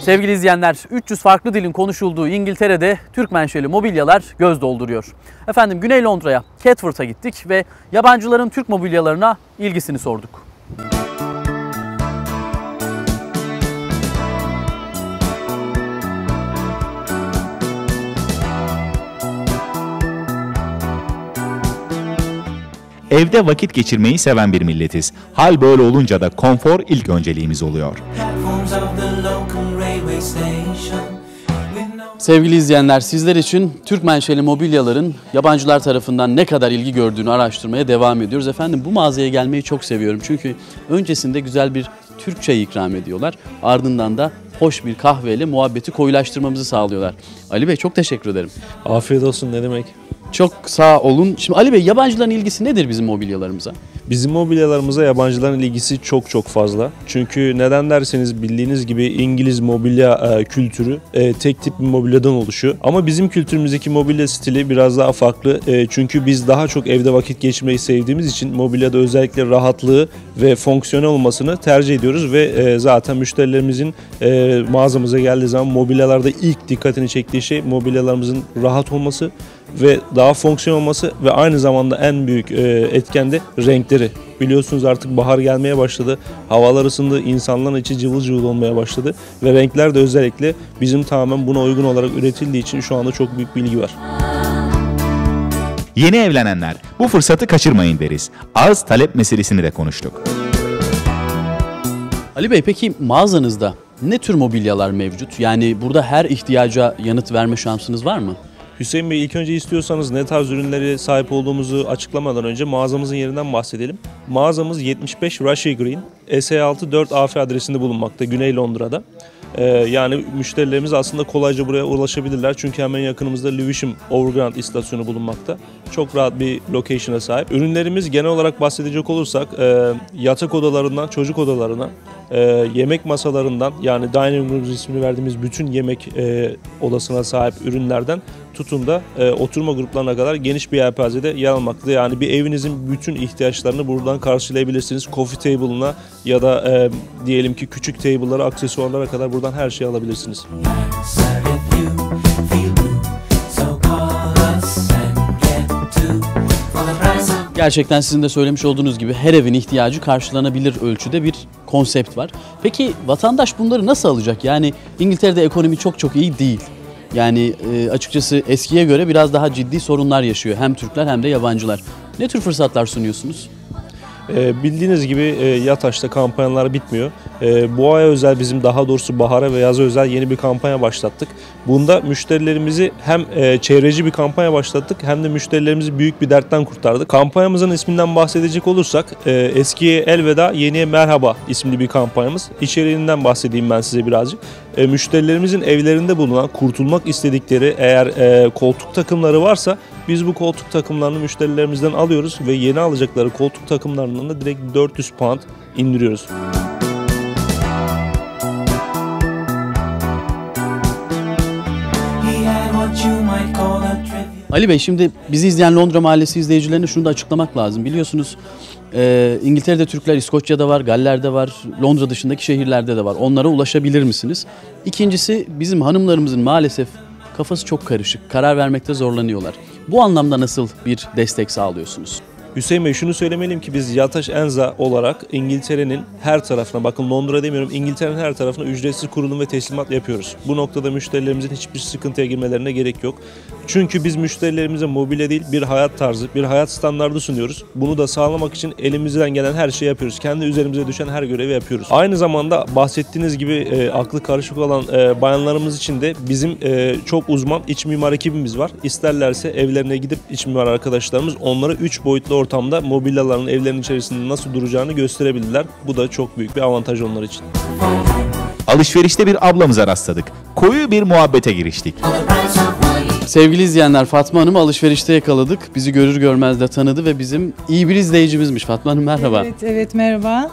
Sevgili izleyenler, 300 farklı dilin konuşulduğu İngiltere'de Türk menşeli mobilyalar göz dolduruyor. Efendim Güney Londra'ya, Catford'a gittik ve yabancıların Türk mobilyalarına ilgisini sorduk. Evde vakit geçirmeyi seven bir milletiz. Hal böyle olunca da konfor ilk önceliğimiz oluyor. Sevgili izleyenler, sizler için Türk menşeli mobilyaların yabancılar tarafından ne kadar ilgi gördüğünü araştırmaya devam ediyoruz. Efendim bu mağazaya gelmeyi çok seviyorum. Çünkü öncesinde güzel bir Türk çayı ikram ediyorlar. Ardından da hoş bir kahveyle muhabbeti koyulaştırmamızı sağlıyorlar. Ali Bey çok teşekkür ederim. Afiyet olsun ne demek. Çok sağ olun. Şimdi Ali Bey yabancıların ilgisi nedir bizim mobilyalarımıza? Bizim mobilyalarımıza yabancıların ilgisi çok çok fazla. Çünkü neden derseniz bildiğiniz gibi İngiliz mobilya e, kültürü e, tek tip bir mobilyadan oluşuyor. Ama bizim kültürümüzdeki mobilya stili biraz daha farklı. E, çünkü biz daha çok evde vakit geçirmeyi sevdiğimiz için mobilyada özellikle rahatlığı ve fonksiyonel olmasını tercih ediyoruz ve e, zaten müşterilerimizin e, mağazamıza geldiği zaman mobilyalarda ilk dikkatini çektiği şey mobilyalarımızın rahat olması ve daha fonksiyon olması ve aynı zamanda en büyük e, etken de renkleri. Biliyorsunuz artık bahar gelmeye başladı. Havalar ısındı, insanların içi cıvıl cıvıl olmaya başladı ve renkler de özellikle bizim tamamen buna uygun olarak üretildiği için şu anda çok büyük bir ilgi var. Yeni evlenenler bu fırsatı kaçırmayın deriz. Arz talep meselesini de konuştuk. Ali Bey peki mağazanızda ne tür mobilyalar mevcut? Yani burada her ihtiyaca yanıt verme şansınız var mı? Hüseyin Bey ilk önce istiyorsanız ne tarz ürünleri sahip olduğumuzu açıklamadan önce mağazamızın yerinden bahsedelim. Mağazamız 75 Rushy Green, SE6 4 AF adresinde bulunmakta Güney Londra'da. Ee, yani müşterilerimiz aslında kolayca buraya ulaşabilirler çünkü hemen yakınımızda Lewisham Overground istasyonu bulunmakta. Çok rahat bir location'a sahip. Ürünlerimiz genel olarak bahsedecek olursak e, yatak odalarından çocuk odalarına, e, yemek masalarından yani dining room ismini verdiğimiz bütün yemek e, odasına sahip ürünlerden tutun da e, oturma gruplarına kadar geniş bir yelpazede yer almakta. Yani bir evinizin bütün ihtiyaçlarını buradan karşılayabilirsiniz. Coffee table'ına ya da e, diyelim ki küçük table'lara, aksesuarlara kadar buradan her şeyi alabilirsiniz. Gerçekten sizin de söylemiş olduğunuz gibi her evin ihtiyacı karşılanabilir ölçüde bir konsept var. Peki vatandaş bunları nasıl alacak? Yani İngiltere'de ekonomi çok çok iyi değil. Yani e, açıkçası eskiye göre biraz daha ciddi sorunlar yaşıyor hem Türkler hem de yabancılar. Ne tür fırsatlar sunuyorsunuz? E, bildiğiniz gibi e, Yataş'ta kampanyalar bitmiyor. E, bu aya özel bizim daha doğrusu bahara ve yaza özel yeni bir kampanya başlattık. Bunda müşterilerimizi hem e, çevreci bir kampanya başlattık hem de müşterilerimizi büyük bir dertten kurtardık. Kampanyamızın isminden bahsedecek olursak e, eskiye elveda yeniye merhaba isimli bir kampanyamız. İçeriğinden bahsedeyim ben size birazcık. E, müşterilerimizin evlerinde bulunan kurtulmak istedikleri eğer e, koltuk takımları varsa biz bu koltuk takımlarını müşterilerimizden alıyoruz ve yeni alacakları koltuk takımlarından da direkt 400 pound indiriyoruz. Ali Bey şimdi bizi izleyen Londra Mahallesi izleyicilerine şunu da açıklamak lazım. Biliyorsunuz e, İngiltere'de Türkler İskoçya'da var, Galler'de var, Londra dışındaki şehirlerde de var. Onlara ulaşabilir misiniz? İkincisi bizim hanımlarımızın maalesef kafası çok karışık. Karar vermekte zorlanıyorlar. Bu anlamda nasıl bir destek sağlıyorsunuz? Hüseyin Bey şunu söylemeliyim ki biz Yataş Enza olarak İngiltere'nin her tarafına bakın Londra demiyorum İngiltere'nin her tarafına ücretsiz kurulum ve teslimat yapıyoruz. Bu noktada müşterilerimizin hiçbir sıkıntıya girmelerine gerek yok. Çünkü biz müşterilerimize mobilya değil bir hayat tarzı, bir hayat standardı sunuyoruz. Bunu da sağlamak için elimizden gelen her şeyi yapıyoruz. Kendi üzerimize düşen her görevi yapıyoruz. Aynı zamanda bahsettiğiniz gibi e, aklı karışık olan e, bayanlarımız için de bizim e, çok uzman iç mimar ekibimiz var. İsterlerse evlerine gidip iç mimar arkadaşlarımız onlara 3 boyutlu ortamda mobilyaların evlerin içerisinde nasıl duracağını gösterebilirler. Bu da çok büyük bir avantaj onlar için. Alışverişte bir ablamıza rastladık. Koyu bir muhabbete giriştik. Sevgili izleyenler Fatma Hanım'ı alışverişte yakaladık. Bizi görür görmez de tanıdı ve bizim iyi bir izleyicimizmiş. Fatma Hanım merhaba. Evet, evet merhaba.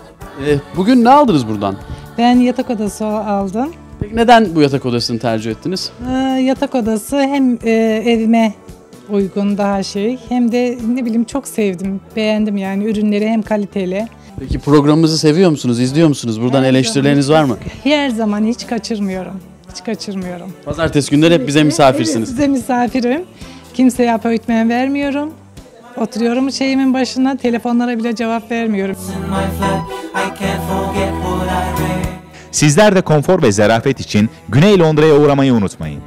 E, bugün ne aldınız buradan? Ben yatak odası aldım. Peki neden bu yatak odasını tercih ettiniz? Ee, yatak odası hem e, evime uygun daha şey hem de ne bileyim çok sevdim. Beğendim yani ürünleri hem kaliteli. Peki programımızı seviyor musunuz? İzliyor musunuz? Buradan Her eleştirileriniz zaman- var mı? Her zaman hiç kaçırmıyorum. Hiç kaçırmıyorum. Pazartesi günleri hep bize misafirsiniz. Size misafirim. Kimseye appointment vermiyorum. Oturuyorum şeyimin başına, telefonlara bile cevap vermiyorum. Sizler de konfor ve zarafet için Güney Londra'ya uğramayı unutmayın.